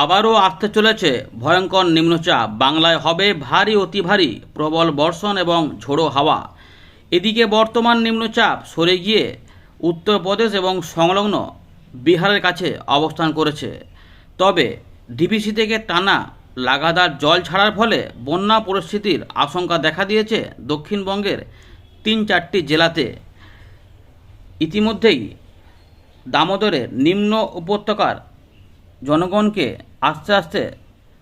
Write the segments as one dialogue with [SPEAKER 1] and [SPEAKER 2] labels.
[SPEAKER 1] আবারও আসতে চলেছে ভয়ঙ্কর নিম্নচাপ। বাংলায় হবে ভারী, অতি ভারী, প্রবল বর্ষণ এবং ঝোড়ো হাওয়া। এদিকে বর্তমান নিম্নচাপ সরে গিয়ে উত্তরপ্রদেশ এবং সংলগ্ন বিহারের কাছে অবস্থান করেছে। তবে ডিবিসি থেকে টানা লাগাতার জল ছাড়ার ফলে বন্যা পরিস্থিতির আশঙ্কা দেখা দিয়েছে দক্ষিণবঙ্গের তিন চারটি জেলাতে। ইতিমধ্যেই দামোদরের নিম্ন উপত্যকার জনগণকে আস্তে আস্তে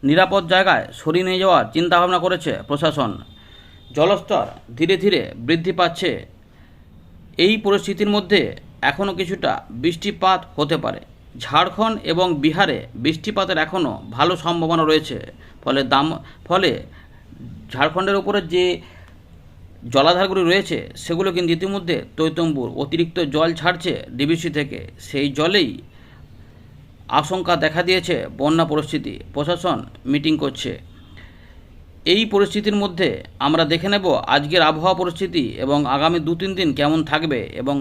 [SPEAKER 1] নিরাপদ জায়গায় সরিয়ে নিয়ে যাওয়ার চিন্তাভাবনা করেছে প্রশাসন। জলস্তর ধীরে ধীরে বৃদ্ধি পাচ্ছে। এই পরিস্থিতির মধ্যে এখনও কিছুটা বৃষ্টিপাত হতে পারে। ঝাড়খণ্ড এবং বিহারে বৃষ্টিপাতের এখনও ভালো সম্ভাবনা রয়েছে। ফলে দাম, ফলে ঝাড়খণ্ডের উপরে যে জলাধারগুলি রয়েছে, সেগুলো কিন্তু ইতিমধ্যে তৈতম্বুর অতিরিক্ত জল ছাড়ছে ডিবিসি থেকে। সেই জলেই আশঙ্কা দেখা দিয়েছে বন্যা পরিস্থিতি। প্রশাসন মিটিং করছে। এই পরিস্থিতির মধ্যে আমরা দেখে নেব আজকের আবহাওয়া পরিস্থিতি এবং আগামী দু তিন দিন কেমন থাকবে এবং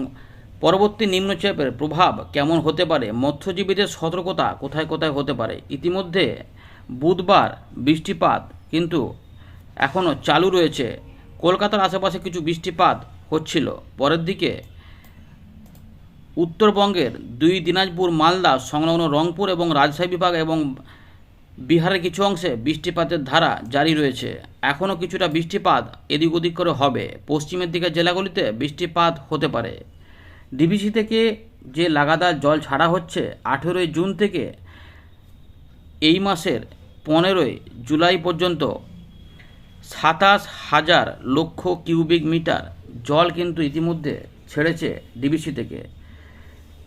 [SPEAKER 1] পরবর্তী নিম্নচাপের প্রভাব কেমন হতে পারে, মৎস্যজীবীদের সতর্কতা কোথায় কোথায় হতে পারে। ইতিমধ্যে বুধবার বৃষ্টিপাত কিন্তু এখনও চালু রয়েছে। কলকাতার আশেপাশে কিছু বৃষ্টিপাত হচ্ছিল। পরের দিকে উত্তরবঙ্গের দুই দিনাজপুর, মালদা, সংলগ্ন রংপুর এবং রাজশাহী বিভাগ এবং বিহারের কিছু অংশে বৃষ্টিপাতের ধারা জারি রয়েছে। এখনও কিছুটা বৃষ্টিপাত এদিক ওদিক করে হবে। পশ্চিমের দিকের জেলাগুলিতে বৃষ্টিপাত হতে পারে। ডিবিসি থেকে যে লাগাতার জল ছাড়া হচ্ছে, আঠেরোই জুন থেকে এই মাসের পনেরোই জুলাই পর্যন্ত সাতাশ হাজার লক্ষ কিউবিক মিটার জল কিন্তু ইতিমধ্যে ছেড়েছে ডিবিসি থেকে।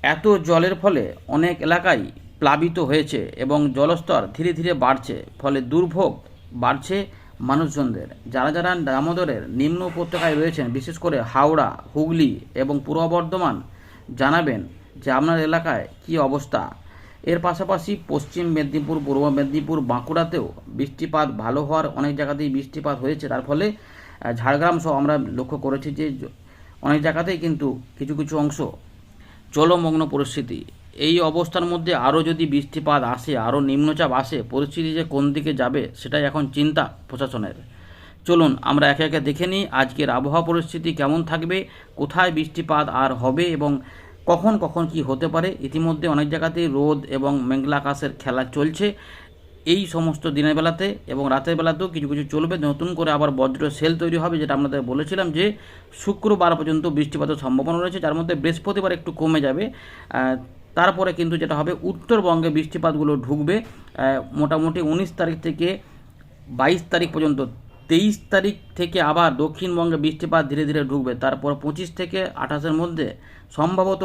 [SPEAKER 1] এত জলের ফলে অনেক এলাকায় প্লাবিত হয়েছে এবং জলস্তর ধীরে ধীরে বাড়ছে, ফলে দুর্ভোগ বাড়ছে মানুষজনদের। যারা যারা দামোদরের নিম্ন উপত্যকায় রয়েছেন, বিশেষ করে হাওড়া, হুগলি এবং পূর্ব বর্ধমান, জানাবেন যে আপনার এলাকায় কী অবস্থা। এর পাশাপাশি পশ্চিম মেদিনীপুর, পূর্ব মেদিনীপুর, বাঁকুড়াতেও বৃষ্টিপাত ভালো হওয়ার অনেক জায়গাতেই বৃষ্টিপাত হয়েছে। তার ফলে ঝাড়গ্রাম সহ আমরা লক্ষ্য করেছি যে অনেক জায়গাতেই কিন্তু কিছু কিছু অংশ জলমগ্ন পরিস্থিতি। এই অবস্থার মধ্যে আরও যদি বৃষ্টিপাত আসে, আরও নিম্নচাপ আসে, পরিস্থিতি যে কোন দিকে যাবে সেটাই এখন চিন্তা প্রশাসনের। চলুন, আমরা একে একে দেখে নিই আজকের আবহাওয়া পরিস্থিতি কেমন থাকবে, কোথায় বৃষ্টিপাত আর হবে এবং কখন কখন কি হতে পারে। ইতিমধ্যে অনেক জায়গাতেই রোদ এবং মেঘলা আকাশের খেলা চলছে। এই সমস্ত দিনের বেলাতে এবং রাতের বেলাতেও কিছু কিছু চলবে। নতুন করে আবার বজ্র সেল তৈরি হবে, যেটা আপনাদের বলেছিলাম যে শুক্রবার পর্যন্ত বৃষ্টিপাতের সম্ভাবনা রয়েছে, যার মধ্যে বৃহস্পতিবার একটু কমে যাবে। তারপরে কিন্তু যেটা হবে, উত্তরবঙ্গে বৃষ্টিপাতগুলো ঢুকবে। মোটামুটি উনিশ তারিখ থেকে বাইশ তারিখ পর্যন্ত, তেইশ তারিখ থেকে আবার দক্ষিণবঙ্গে বৃষ্টিপাত ধীরে ধীরে ঢুকবে। তারপর পঁচিশ থেকে আঠাশের মধ্যে সম্ভবত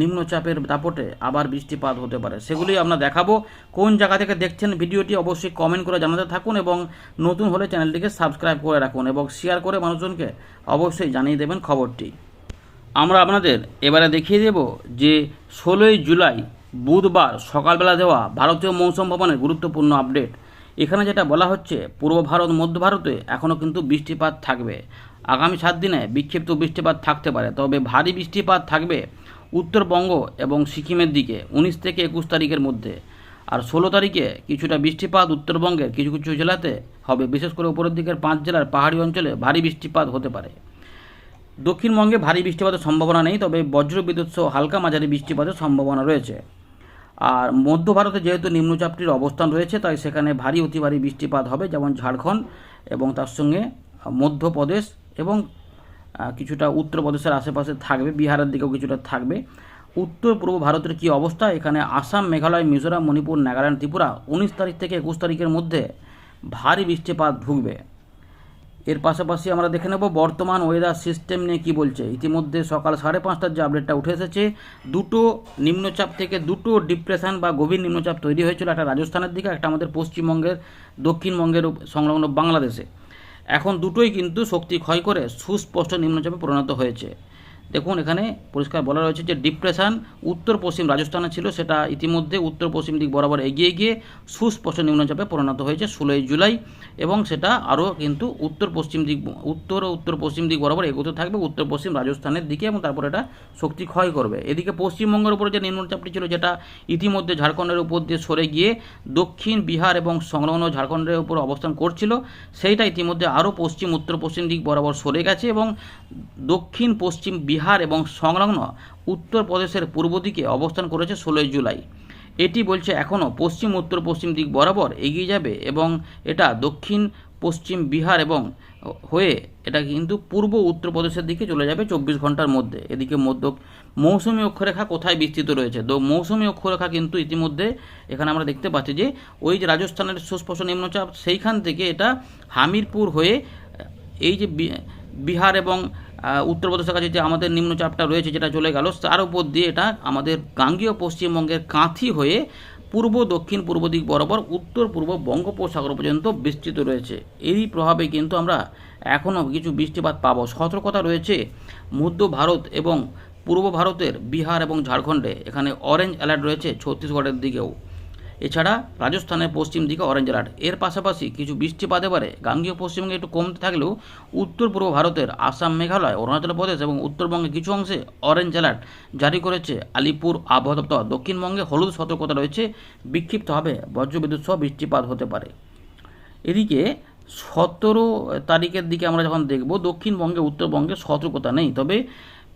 [SPEAKER 1] নিম্নচাপের দাপটে আবার বৃষ্টিপাত হতে পারে। সেগুলি আমরা দেখাবো। কোন জায়গা থেকে দেখছেন ভিডিওটি অবশ্যই কমেন্ট করে জানাতে থাকুন এবং নতুন হলে চ্যানেলটিকে সাবস্ক্রাইব করে রাখুন এবং শেয়ার করে মানুষজনকে অবশ্যই জানিয়ে দেবেন খবরটি। আমরা আপনাদের এবারে দেখিয়ে দেব যে ষোলোই জুলাই বুধবার সকালবেলা দেওয়া ভারতীয় মৌসুম ভবনের গুরুত্বপূর্ণ আপডেট এখানে যেটা বলা হচ্ছে, পূর্ব ভারত, মধ্য ভারতে এখনও কিন্তু বৃষ্টিপাত থাকবে। আগামী সাত দিনে বিক্ষিপ্ত বৃষ্টিপাত থাকতে পারে, তবে ভারী বৃষ্টিপাত থাকবে উত্তরবঙ্গ এবং সিকিমের দিকে উনিশ থেকে একুশ তারিখের মধ্যে। আর ষোলো তারিখে কিছুটা বৃষ্টিপাত উত্তরবঙ্গের কিছু কিছু জেলাতে হবে। বিশেষ করে উপরের দিকের পাঁচ জেলার পাহাড়ি অঞ্চলে ভারী বৃষ্টিপাত হতে পারে। দক্ষিণবঙ্গে ভারী বৃষ্টিপাতের সম্ভাবনা নেই, তবে বজ্রবিদ্যুৎ সহ হালকা মাঝারি বৃষ্টিপাতের সম্ভাবনা রয়েছে। আর মধ্য ভারতে যেহেতু নিম্নচাপটির অবস্থান রয়েছে, তাই সেখানে ভারী অতি ভারী বৃষ্টিপাত হবে, যেমন ঝাড়খণ্ড এবং তার সঙ্গে মধ্যপ্রদেশ এবং কিছুটা উত্তরপ্রদেশের আশেপাশে থাকবে, বিহারের দিকেও কিছুটা থাকবে। উত্তর পূর্ব ভারতের কী অবস্থা? এখানে আসাম, মেঘালয়, মিজোরাম, মণিপুর, নাগাল্যান্ড, ত্রিপুরা উনিশ তারিখ থেকে একুশ তারিখের মধ্যে ভারী বৃষ্টিপাত ঢুকবে এর পাশাপাশি আমরা দেখে নেব বর্তমান ওয়েদার সিস্টেম নিয়ে কি বলছে। ইতিমধ্যে সকাল সাড়ে পাঁচটার যে আপডেটটা উঠে এসেছে, দুটো নিম্নচাপ থেকে দুটো ডিপ্রেশন বা গভীর নিম্নচাপ তৈরি হয়েছিল, একটা রাজস্থানের দিকে, একটা আমাদের পশ্চিমবঙ্গের, দক্ষিণবঙ্গের, সংলগ্ন বাংলাদেশে। এখন দুটোই কিন্তু শক্তি ক্ষয় করে সুস্পষ্ট নিম্নচাপে পরিণত হয়েছে। দেখুন, এখানে পরিষ্কার বলা রয়েছে যে ডিপ্রেশন উত্তর পশ্চিম রাজস্থানে ছিল, সেটা ইতিমধ্যে উত্তর পশ্চিম দিক বরাবর এগিয়ে গিয়ে সুস্পষ্ট নিম্নচাপে পরিণত হয়েছে ষোলোই জুলাই এবং সেটা আরও কিন্তু উত্তর পশ্চিম দিক, উত্তর ও উত্তর পশ্চিম দিক বরাবর এগোতে থাকবে উত্তর পশ্চিম রাজস্থানের দিকে এবং তারপর এটা শক্তি ক্ষয় করবে। এদিকে পশ্চিমবঙ্গের উপরে যে নিম্নচাপটি ছিল, যেটা ইতিমধ্যে ঝাড়খণ্ডের উপর দিয়ে সরে গিয়ে দক্ষিণ বিহার এবং সংলগ্ন ঝাড়খণ্ডের উপর অবস্থান করছিল, সেইটা ইতিমধ্যে আরও পশ্চিম উত্তর পশ্চিম দিক বরাবর সরে গেছে এবং দক্ষিণ পশ্চিম বিহার এবং সংলগ্ন উত্তরপ্রদেশের পূর্ব দিকে অবস্থান করেছে ষোলোই জুলাই। এটি বলছে এখনও পশ্চিম, উত্তর, পশ্চিম দিক বরাবর এগিয়ে যাবে এবং এটা দক্ষিণ, পশ্চিম বিহার এবং হয়ে এটা কিন্তু পূর্ব উত্তরপ্রদেশের দিকে চলে যাবে চব্বিশ ঘণ্টার মধ্যে। এদিকে মধ্য, মৌসুমী অক্ষরেখা কোথায় বিস্তৃত রয়েছে? তো মৌসুমী অক্ষরেখা কিন্তু ইতিমধ্যে এখানে আমরা দেখতে পাচ্ছি যে ওই যে রাজস্থানের সুস্পষ্ট নিম্নচাপ সেইখান থেকে এটা হামিরপুর হয়ে এই যে বিহার এবং উত্তরপ্রদেশের কাছে যে আমাদের নিম্নচাপটা রয়েছে যেটা চলে গেল, তার উপর দিয়ে এটা আমাদের গাঙ্গীয় পশ্চিমবঙ্গের কাঁথি হয়ে পূর্ব, দক্ষিণ, পূর্ব দিক বরাবর, উত্তর, পূর্ব বঙ্গোপসাগর পর্যন্ত বিস্তৃত রয়েছে। এরই প্রভাবে কিন্তু আমরা এখনও কিছু বৃষ্টিপাত পাবো। সতর্কতা রয়েছে মধ্য ভারত এবং পূর্ব ভারতের বিহার এবং ঝাড়খণ্ডে। এখানে অরেঞ্জ অ্যালার্ট রয়েছে ছত্তিশগড়ের দিকেও। এছাড়া রাজস্থানের পশ্চিম দিকে অরেঞ্জ অ্যালার্ট এর পাশাপাশি কিছু বৃষ্টিপাত পারে গাঙ্গীয় পশ্চিমবঙ্গে একটু কমতে থাকলেও উত্তর পূর্ব ভারতের আসাম, মেঘালয়, অরুণাচল প্রদেশ এবং উত্তরবঙ্গে কিছু অংশে অরেঞ্জ অ্যালার্ট জারি করেছে আলিপুর আবহাওয়া দপ্তর। দক্ষিণবঙ্গে হলুদ সতর্কতা রয়েছে। বিক্ষিপ্তভাবে বজ্রবিদ্যুৎ সহ বৃষ্টিপাত হতে পারে। এদিকে সতেরো তারিখের দিকে আমরা যখন দেখব, দক্ষিণবঙ্গে, উত্তরবঙ্গে সতর্কতা নেই। তবে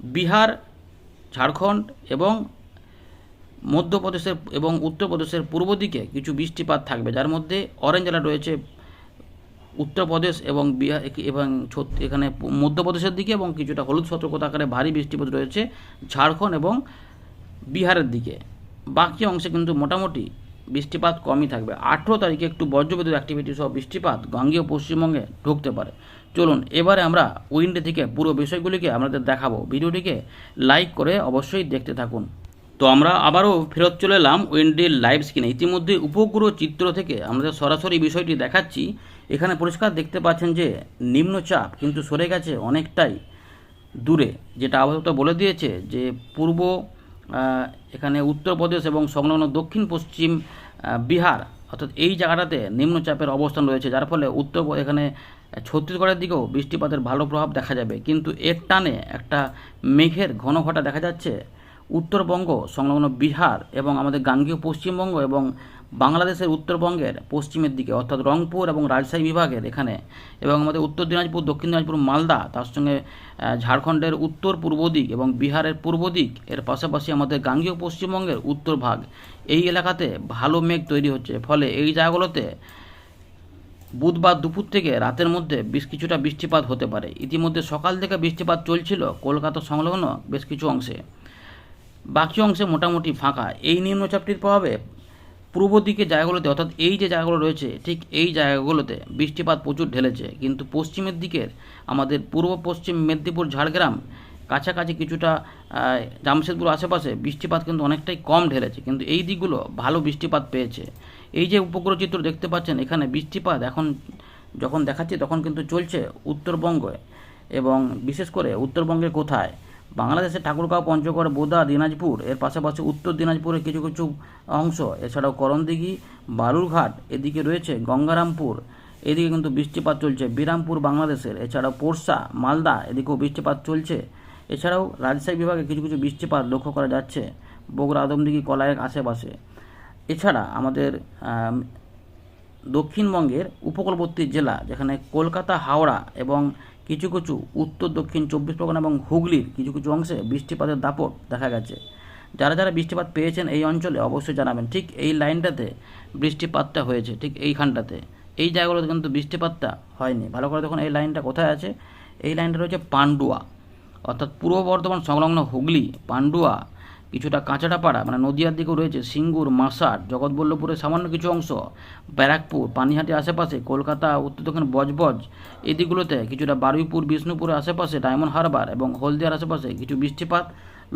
[SPEAKER 1] বিহার, ঝাড়খণ্ড এবং মধ্যপ্রদেশের এবং উত্তরপ্রদেশের পূর্ব দিকে কিছু বৃষ্টিপাত থাকবে, যার মধ্যে অরেঞ্জ অ্যালার্ট রয়েছে উত্তরপ্রদেশ এবং বিহার, এবং এখানে মধ্যপ্রদেশের দিকে এবং কিছুটা হলুদ সতর্কতা আকারে ভারী বৃষ্টিপাত রয়েছে ঝাড়খণ্ড এবং বিহারের দিকে। বাকি অংশে কিন্তু মোটামুটি বৃষ্টিপাত কমই থাকবে। আঠেরো তারিখে একটু বজ্রবিদ্যুৎ অ্যাক্টিভিটি সহ বৃষ্টিপাত গাঙ্গীয় পশ্চিমবঙ্গে ঢুকতে পারে। চলুন, এবারে আমরা উইন্ডে থেকে পুরো বিষয়গুলিকে আপনাদের দেখাবো। ভিডিওটিকে লাইক করে অবশ্যই দেখতে থাকুন। তো আমরা আবারও ফেরত চলে এলাম উইন্ডির লাইভ স্ক্রিনে। ইতিমধ্যে উপগ্রহ চিত্র থেকে আমাদের সরাসরি বিষয়টি দেখাচ্ছি। এখানে পরিষ্কার দেখতে পাচ্ছেন যে নিম্নচাপ কিন্তু সরে গেছে অনেকটাই দূরে, যেটা আবহাওয়া বলে দিয়েছে যে পূর্ব এখানে উত্তরপ্রদেশ এবং সংলগ্ন দক্ষিণ পশ্চিম বিহার, অর্থাৎ এই জায়গাটাতে নিম্নচাপের অবস্থান রয়েছে, যার ফলে উত্তর এখানে ছত্তিশগড়ের দিকেও বৃষ্টিপাতের ভালো প্রভাব দেখা যাবে। কিন্তু এর টানে একটা মেঘের ঘন ঘটা দেখা যাচ্ছে। উত্তরবঙ্গ, সংলগ্ন বিহার এবং আমাদের গাঙ্গীয় পশ্চিমবঙ্গ এবং বাংলাদেশের উত্তরবঙ্গের পশ্চিমের দিকে, অর্থাৎ রংপুর এবং রাজশাহী বিভাগের এখানে এবং আমাদের উত্তর দিনাজপুর, দক্ষিণ দিনাজপুর, মালদা, তার সঙ্গে ঝাড়খণ্ডের উত্তর পূর্ব দিক এবং বিহারের পূর্ব দিক, এর পাশাপাশি আমাদের গাঙ্গীয় পশ্চিমবঙ্গের উত্তর ভাগ, এই এলাকাতে ভালো মেঘ তৈরি হচ্ছে। ফলে এই জায়গাগুলোতে বুধবার দুপুর থেকে রাতের মধ্যে বেশ কিছুটা বৃষ্টিপাত হতে পারে। ইতিমধ্যে সকাল থেকে বৃষ্টিপাত চলছিল কলকাতা সংলগ্ন বেশ কিছু অংশে। বাকি অংশে মোটামুটি ফাঁকা। এই নিম্নচাপটির প্রভাবে পূর্ব দিকে জায়গাগুলোতে, অর্থাৎ এই যে জায়গাগুলো রয়েছে, ঠিক এই জায়গাগুলোতে বৃষ্টিপাত প্রচুর ঢেলেছে। কিন্তু পশ্চিমের দিকের আমাদের পূর্ব, পশ্চিম মেদিনীপুর, ঝাড়গ্রাম কাছাকাছি কিছুটা জামশেদপুর আশেপাশে বৃষ্টিপাত কিন্তু অনেকটাই কম ঢেলেছে। কিন্তু এই দিকগুলো ভালো বৃষ্টিপাত পেয়েছে। এই যে উপগ্রহ চিত্র দেখতে পাচ্ছেন, এখানে বৃষ্টিপাত এখন যখন দেখাচ্ছি তখন কিন্তু চলছে উত্তরবঙ্গে এবং বিশেষ করে উত্তরবঙ্গের কোথায়। বাংলাদেশের ঠাকুরগাঁও পঞ্চগড় বোদা দিনাজপুর এর পাশাপাশি উত্তর দিনাজপুরের কিছু কিছু অংশ এছাড়াও করণদিঘি বালুরঘাট এদিকে রয়েছে গঙ্গারামপুর এদিকে কিন্তু বৃষ্টিপাত চলছে বিরামপুর বাংলাদেশের এছাড়াও পোরশা মালদা এদিকেও বৃষ্টিপাত চলছে এছাড়াও রাজশাহী বিভাগে কিছু কিছু বৃষ্টিপাত লক্ষ্য করা যাচ্ছে বগুড়া আদমদিঘি কলায়ের আশেপাশে এছাড়া আমাদের আম, দক্ষিণবঙ্গের উপকূলবর্তী জেলা, যেখানে কলকাতা, হাওড়া এবং কিছু কিছু উত্তর, দক্ষিণ চব্বিশ পরগনা এবং হুগলির কিছু কিছু অংশে বৃষ্টিপাতের দাপট দেখা গেছে। যারা যারা বৃষ্টিপাত পেয়েছেন এই অঞ্চলে অবশ্যই জানাবেন, ঠিক এই লাইনটাতে বৃষ্টিপাতটা হয়েছে, ঠিক এইখানটাতে। এই জায়গাগুলোতে কিন্তু বৃষ্টিপাতটা হয়নি। ভালো করে দেখুন এই লাইনটা কোথায় আছে। এই লাইনটা রয়েছে পান্ডুয়া, অর্থাৎ পূর্ব বর্ধমান সংলগ্ন হুগলি, পান্ডুয়া কিছুটা কাঁচাটাপাড়া মানে নদিয়ার দিকেও রয়েছে সিঙ্গুর মাসাট জগৎবল্লভপুরের সামান্য কিছু অংশ, ব্যারাকপুর পানিহাটি আশেপাশে, কলকাতা, উত্তর দক্ষিণ বজবজ এই দিকগুলোতে কিছুটা বারুইপুর, বিষ্ণুপুরের আশেপাশে ডায়মন্ড হারবার এবং হলদিয়ার আশেপাশে কিছু বৃষ্টিপাত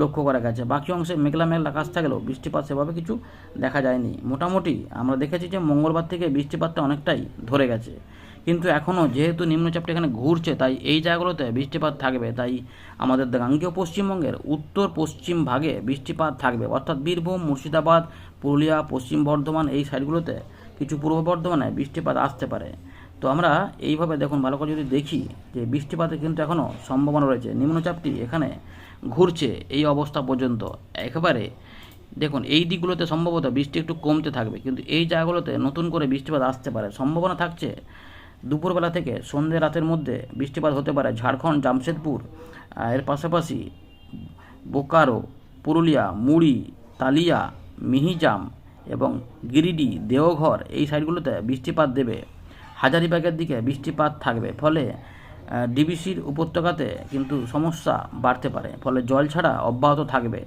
[SPEAKER 1] লক্ষ্য করা গেছে। বাকি অংশে মেঘলা মেঘলা আকাশ থাকলেও বৃষ্টিপাত সেভাবে কিছু দেখা যায়নি। মোটামুটি আমরা দেখেছি যে মঙ্গলবার থেকে বৃষ্টিপাতটা অনেকটাই ধরে গেছে। কিন্তু এখনও যেহেতু নিম্নচাপটা এখানে ঘুরছে, তাই এই জায়গাগুলোতে বৃষ্টিপাত থাকবে। তাই আমাদের গাঙ্গেয় পশ্চিমবঙ্গের উত্তর পশ্চিম ভাগে বৃষ্টিপাত থাকবে। অর্থাৎ বীরভূম, মুর্শিদাবাদ, পুরুলিয়া, পশ্চিম বর্ধমান এই সাইডগুলোতে কিছু পূর্ব বর্ধমানে বৃষ্টিপাত আসতে পারে। তো আমরা এইভাবে দেখুন, ভালো করে যদি দেখি যে বৃষ্টিপাতের কিন্তু এখনও সম্ভাবনা রয়েছে। নিম্নচাপটি এখানে ঘুরছে এই অবস্থা পর্যন্ত। একেবারে দেখুন, এই দিকগুলোতে সম্ভবত বৃষ্টি একটু কমতে থাকবে। কিন্তু এই জায়গাগুলোতে নতুন করে বৃষ্টিপাত আসতে পারে। সম্ভাবনা থাকছে দুপুরবেলা থেকে সন্ধ্যে রাতের মধ্যে বৃষ্টিপাত হতে পারে। ঝাড়খণ্ড, জামশেদপুর এর পাশাপাশি বোকারো, পুরুলিয়া, মুড়ি, তালিয়া, মিহিজাম এবং গিরিডি, দেওঘর এই সাইডগুলোতে বৃষ্টিপাত দেবে। হাজারিবাগের দিকে বৃষ্টিপাত থাকবে। ফলে ডিবিসির উপত্যকাতে কিন্তু সমস্যা বাড়তে পারে। ফলে জল ছাড়া অব্যাহত থাকবে।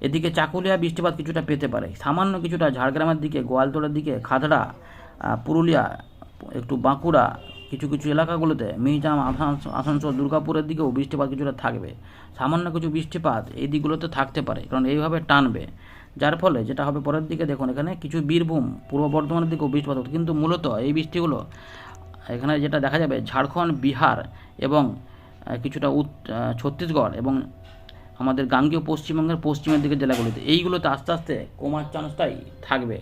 [SPEAKER 1] এদিকে চাকুলিয়া বৃষ্টিপাত কিছুটা পেতে পারে। সামান্য কিছুটা ঝাড়গ্রামের দিকে গোয়ালতোড়ের দিকে, খাদড়া পুরুলিয়া একটু বাঁকুড়া, কিছু কিছু এলাকাগুলোতে মিহিজাম আসানসোল, দুর্গাপুরের দিকেও বৃষ্টিপাত কিছুটা থাকবে। সামান্য কিছু বৃষ্টিপাত এই দিকগুলোতে থাকতে পারে, কারণ এইভাবে টানবে। যার ফলে যেটা হবে পরের দিকে, দেখুন এখানে কিছু বীরভূম, পূর্ব বর্ধমানের দিকেও বৃষ্টিপাত হতো কিন্তু মূলত এই বৃষ্টিগুলো এখানে যেটা দেখা যাবে, ঝাড়খণ্ড, বিহার এবং কিছুটা ছত্তিশগড় এবং আমাদের গাঙ্গেয় পশ্চিমবঙ্গের পশ্চিমের দিকে জেলাগুলিতে। এইগুলোতে আস্তে আস্তে কমার চান্সটাই থাকবে।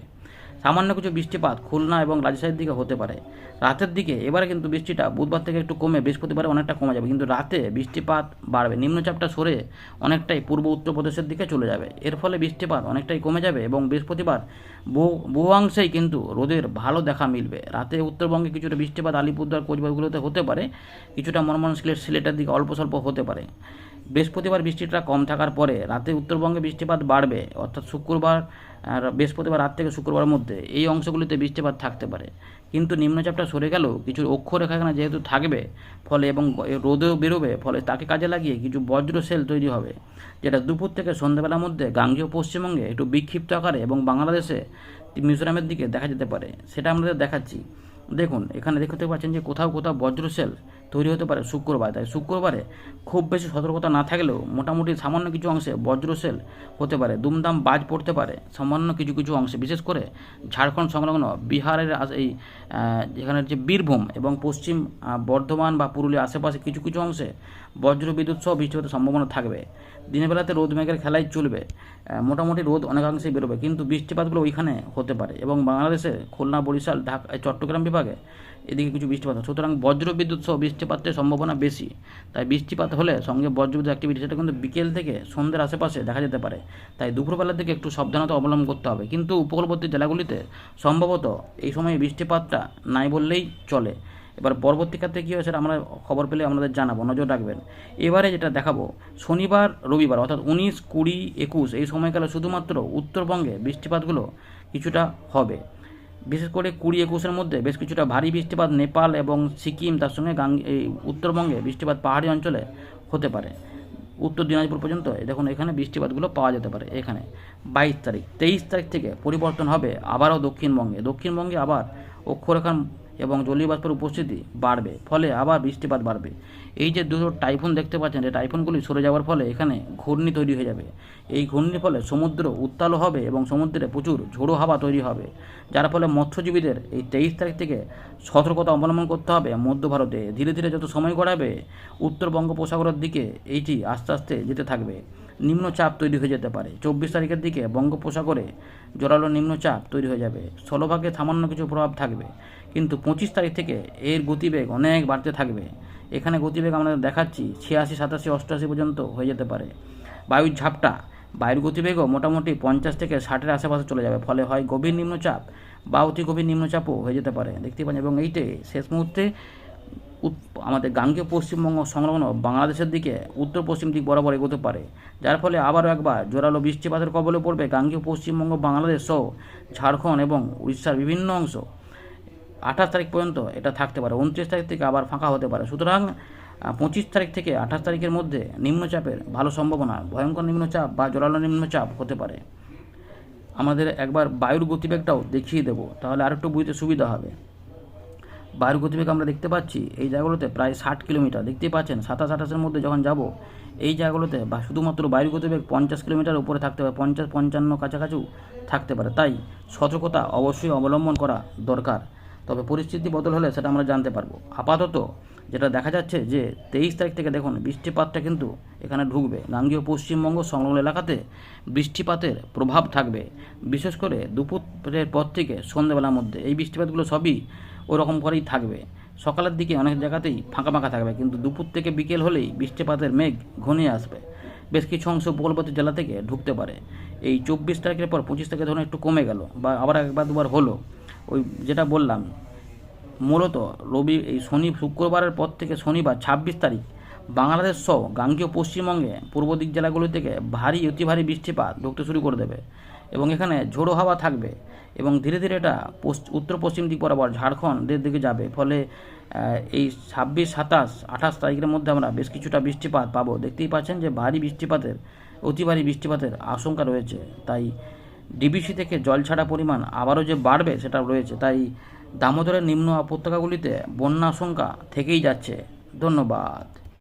[SPEAKER 1] সামান্য কিছু বৃষ্টিপাত খুলনা এবং রাজশাহীর দিকে হতে পারে। রাতের দিকে এবারে কিন্তু বৃষ্টিটা বুধবার থেকে একটু কমে, বৃহস্পতিবারে অনেকটা কমে যাবে। কিন্তু রাতে বৃষ্টিপাত বাড়বে, নিম্নচাপটা সরে অনেকটাই পূর্ব উত্তরপ্রদেশের দিকে চলে যাবে। এর ফলে বৃষ্টিপাত অনেকটাই কমে যাবে এবং বৃহস্পতিবার বহু বহু অংশেই কিন্তু রোদের ভালো দেখা মিলবে। রাতে উত্তরবঙ্গে কিছুটা বৃষ্টিপাত আলিপুরদুয়ার, কোচবিহারগুলোতে হতে পারে, কিছুটা মনমোহন সিলেট সিলেটের দিকে অল্প স্বল্প হতে পারে। বৃহস্পতিবার বৃষ্টিটা কম থাকার পরে রাতে উত্তরবঙ্গে বৃষ্টিপাত বাড়বে, অর্থাৎ শুক্রবার আর বৃহস্পতিবার রাত থেকে শুক্রবারের মধ্যে এই অংশগুলিতে বৃষ্টিপাত থাকতে পারে। কিন্তু নিম্নচাপটা সরে গেলেও কিছু অক্ষরেখা এখানে যেহেতু থাকবে, ফলে এবং রোদেও বেরোবে, ফলে তাকে কাজে লাগিয়ে কিছু বজ্র সেল তৈরি হবে, যেটা দুপুর থেকে সন্ধ্যাবেলার মধ্যে গাঙ্গেয় পশ্চিমবঙ্গে একটু বিক্ষিপ্ত আকারে এবং বাংলাদেশে মিজোরামের দিকে দেখা যেতে পারে। সেটা আমাদের দেখাচ্ছি। দেখুন, এখানে দেখতে পাচ্ছেন যে কোথাও কোথাও বজ্র সেল তৈরি হতে পারে শুক্রবার। তাই শুক্রবারে খুব বেশি সতর্কতা না থাকলেও মোটামুটি সামান্য কিছু অংশে বজ্র সেল হতে পারে। দুমদাম বাজ পড়তে পারে সামান্য কিছু কিছু অংশে। বিশেষ করে ঝাড়খণ্ড সংলগ্ন বিহারের এই আহ, যেখানের যে বীরভূম এবং পশ্চিম বর্ধমান বা পুরুলিয়া আশেপাশে কিছু কিছু অংশে বজ্র বিদ্যুৎ সহ বৃষ্টিপাতের সম্ভাবনা থাকবে। দিনের বেলাতে রোদ মেঘের খেলাই চলবে। মোটামুটি রোদ অনেকাংশেই বেরোবে। কিন্তু বৃষ্টিপাতগুলো ওইখানে হতে পারে এবং বাংলাদেশে খুলনা বরিশাল ঢাকা চট্টগ্রাম বিভাগে এদিকে কিছু বৃষ্টিপাত। সুতরাং বজ্র বিদ্যুৎ সহ বৃষ্টিপাতের সম্ভাবনা বেশি। তাই বৃষ্টিপাত হলে সঙ্গে বজ্রবিদ্যুৎ অ্যাক্টিভিটি সেটা কিন্তু বিকেল থেকে সন্ধ্যের আশেপাশে দেখা যেতে পারে। তাই দুপুরবেলার দিকে একটু সাবধানতা অবলম্বন করতে হবে। কিন্তু উপকূলবর্তী জেলাগুলিতে সম্ভবত এই সময়ে বৃষ্টিপাতটা নাই বললেই চলে। এবার পরবর্তী ক্ষেত্রে কী হয় সেটা আমরা খবর পেলে আমাদের জানাব। নজর রাখবেন। এবারে যেটা দেখাবো, শনিবার, রবিবার অর্থাৎ উনিশ, কুড়ি, একুশ এই সময়কালে শুধুমাত্র উত্তরবঙ্গে বৃষ্টিপাতগুলো কিছুটা হবে। বিশেষ করে কুড়ি একুশের মধ্যে বেশ কিছুটা ভারী বৃষ্টিপাত নেপাল এবং সিকিম, তার সঙ্গে গাং এই উত্তরবঙ্গে বৃষ্টিপাত পাহাড়ি অঞ্চলে হতে পারে। উত্তর দিনাজপুর পর্যন্ত দেখুন, এখানে বৃষ্টিপাতগুলো পাওয়া যেতে পারে এখানে। বাইশ তারিখ, তেইশ তারিখ থেকে পরিবর্তন হবে আবারও দক্ষিণবঙ্গে। দক্ষিণবঙ্গে আবার অক্ষরেখান এবং জলীয় বাষ্পের উপস্থিতি বাড়বে, ফলে আবার বৃষ্টিপাত বাড়বে। এই যে দুটো টাইফুন দেখতে পাচ্ছেন, এই টাইফুনগুলি সরে যাওয়ার ফলে এখানে ঘূর্ণি তৈরি হয়ে যাবে। এই ঘূর্ণির ফলে সমুদ্র উত্তালও হবে এবং সমুদ্রে প্রচুর ঝোড়ো হাওয়া তৈরি হবে, যার ফলে মৎস্যজীবীদের এই তেইশ তারিখ থেকে সতর্কতা অবলম্বন করতে হবে মধ্য ভারতে। ধীরে ধীরে যত সময় গড়াবে, উত্তর বঙ্গোপসাগরের দিকে এইটি আস্তে আস্তে যেতে থাকবে। নিম্নচাপ তৈরি হয়ে যেতে পারে। চব্বিশ তারিখের দিকে বঙ্গোপসাগরে জোরালো নিম্নচাপ তৈরি হয়ে যাবে। স্থলভাগে সামান্য কিছু প্রভাব থাকবে। কিন্তু পঁচিশ তারিখ থেকে এর গতিবেগ অনেক বাড়তে থাকবে। এখানে গতিবেগ আমরা দেখাচ্ছি ছিয়াশি, সাতাশি, অষ্টআশি পর্যন্ত হয়ে যেতে পারে। বায়ুর ঝাপটা, বায়ুর গতিবেগও মোটামুটি পঞ্চাশ থেকে ষাটের আশেপাশে চলে যাবে। ফলে হয় গভীর নিম্নচাপ, বা অতি গভীর নিম্নচাপও হয়ে যেতে পারে। দেখতে পাচ্ছেন এবং এইটাই শেষ মুহূর্তে আমাদের গাঙ্গেয় পশ্চিমবঙ্গ সংলগ্ন বাংলাদেশের দিকে উত্তর পশ্চিম দিক বরাবর এগোতে পারে। যার ফলে আবারও একবার জোরালো বৃষ্টিপাতের কবলে পড়বে গাঙ্গেয় পশ্চিমবঙ্গ, বাংলাদেশ সহ ঝাড়খণ্ড এবং উড়িষ্যার বিভিন্ন অংশ। আঠাশ তারিখ পর্যন্ত এটা থাকতে পারে, উনত্রিশ তারিখ থেকে আবার ফাঁকা হতে পারে। সুতরাং পঁচিশ তারিখ থেকে আঠাশ তারিখের মধ্যে নিম্নচাপের ভালো সম্ভাবনা, ভয়ঙ্কর নিম্নচাপ বা জোরালো নিম্নচাপ হতে পারে। আমাদের একবার বায়ুর গতিবেগটাও দেখিয়ে দেবো, তাহলে আরেকটু বুঝতে সুবিধা হবে। বায়ুর গতিবেগ আমরা দেখতে পাচ্ছি, এই জায়গাগুলোতে প্রায় ষাট কিলোমিটার। দেখতেই পাচ্ছেন, সাতাশ আঠাশের মধ্যে যখন যাব, এই জায়গাগুলোতে বা শুধুমাত্র বায়ুর গতিবেগ পঞ্চাশ কিলোমিটার উপরে থাকতে পারে পঞ্চাশ, পঞ্চান্ন কাছাকাছিও থাকতে পারে। তাই সতর্কতা অবশ্যই অবলম্বন করা দরকার। তবে পরিস্থিতি বদল হলে সেটা আমরা জানতে পারব। আপাতত যেটা দেখা যাচ্ছে যে, তেইশ তারিখ থেকে দেখুন, বৃষ্টিপাতটা কিন্তু এখানে ঢুকবে। গাঙ্গীয় পশ্চিমবঙ্গ সংলগ্ন এলাকাতে বৃষ্টিপাতের প্রভাব থাকবে। বিশেষ করে দুপুরের পর থেকে সন্ধ্যেবেলার মধ্যে। এই বৃষ্টিপাতগুলো সবই ওরকম করেই থাকবে। সকালের দিকে অনেক জায়গাতেই ফাঁকা ফাঁকা থাকবে, কিন্তু দুপুর থেকে বিকেল হলেই বৃষ্টিপাতের মেঘ ঘনিয়ে আসবে। বেশ কিছু অংশ উপকূলবর্তী জেলা থেকে ঢুকতে পারে। এই চব্বিশ তারিখের পর পঁচিশ তারিখে ধরুন একটু কমে গেল বা আবার একবার দুবার হলো। ওই যেটা বললাম, মূলত রবি, এই শনি, শুক্রবারের পর থেকে শনিবার ছাব্বিশ তারিখ বাংলাদেশ সহ গাঙ্গীয় পশ্চিমবঙ্গে পূর্ব দিক জেলাগুলি থেকে ভারী, অতি ভারী বৃষ্টিপাত ঢুকতে শুরু করে দেবে। এবং এখানে ঝোড়ো হাওয়া থাকবে এবং ধীরে ধীরে এটা উত্তর পশ্চিম দিক বরাবর ঝাড়খণ্ডের দিকে যাবে। ফলে এই ছাব্বিশ, সাতাশ, আঠাশ তারিখের মধ্যে আমরা বেশ কিছুটা বৃষ্টিপাত পাবো। দেখতেই পাচ্ছেন যে ভারী বৃষ্টিপাতের, অতি ভারী বৃষ্টিপাতের আশঙ্কা রয়েছে। তাই ডিবিসি থেকে জল ছাড়া পরিমাণ আবারও যে বাড়বে সেটা রয়েছে। তাই দামোদরের নিম্ন উপত্যকাগুলিতে বন্যা আশঙ্কা থেকেই যাচ্ছে। ধন্যবাদ।